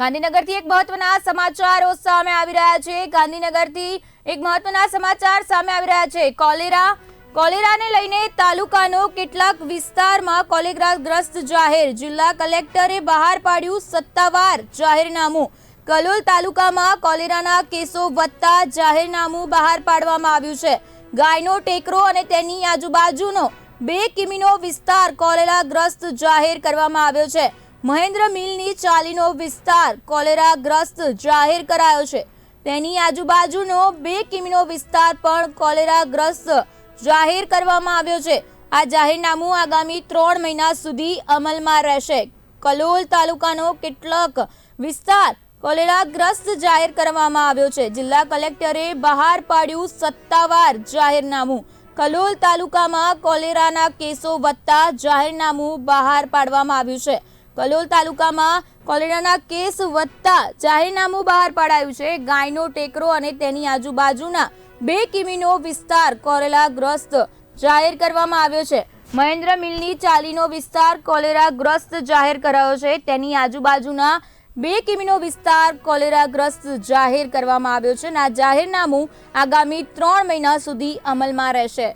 ગાંધીનગરથી એક મહત્વના સમાચારો સામે આવી રહ્યા છે. ગાંધીનગરથી એક મહત્વના સમાચાર સામે આવી રહ્યા છે. કોલેરા, કોલેરાને લઈને તાલુકાનો કેટલાક વિસ્તારમાં કોલેરાગ્રસ્ત જાહેર. જિલ્લા કલેક્ટરે બહાર પાડ્યું સત્તાવાર જાહેરનામું. કલોલ તાલુકામાં કોલેરાના કેસો વધતા જાહેરનામું બહાર પાડવામાં આવ્યું છે. ગાયનો ટેકરો અને તેની આજુબાજુનો બે કિમીનો વિસ્તાર કોલેરાગ્રસ્ત જાહેર કરવામાં આવ્યો છે. મહેન્દ્ર મિલની ચાલીનો વિસ્તાર કોલેરાગ્રસ્ત જાહેર કરાયો છે. તેની આજુબાજુનો બે કિમીનો વિસ્તાર પણ કોલેરાગ્રસ્ત જાહેર કરવામાં આવ્યો છે. આ જાહેરનામું આગામી ત્રણ મહિના સુધી અમલમાં રહેશે. કલોલ તાલુકાનો કેટલાક વિસ્તાર કોલેરાગ્રસ્ત જાહેર કરવામાં આવ્યો છે. જિલ્લા કલેક્ટરે બહાર પાડ્યું સત્તાવાર જાહેરનામું. કલોલ તાલુકામાં કોલેરાના કેસો વધતા જાહેરનામું બહાર પાડવામાં આવ્યું છે. કલોલ તાલુકામાં કોલેરાના કેસ વધતા જાહેરનામું બહાર પાડાયું છે. ગાયનો ટેકરો અને તેની આજુબાજુના બે કિમીનો વિસ્તાર કોલેરાગ્રસ્ત જાહેર કરવામાં આવ્યો છે. મહેન્દ્ર મિલની ચાલીનો વિસ્તાર કોલેરાગ્રસ્ત જાહેર કરાયો છે. તેની આજુબાજુના બે કિમીનો વિસ્તાર કોલેરાગ્રસ્ત જાહેર કરવામાં આવ્યો છે અને આ જાહેરનામું આગામી ત્રણ મહિના સુધી અમલમાં રહેશે.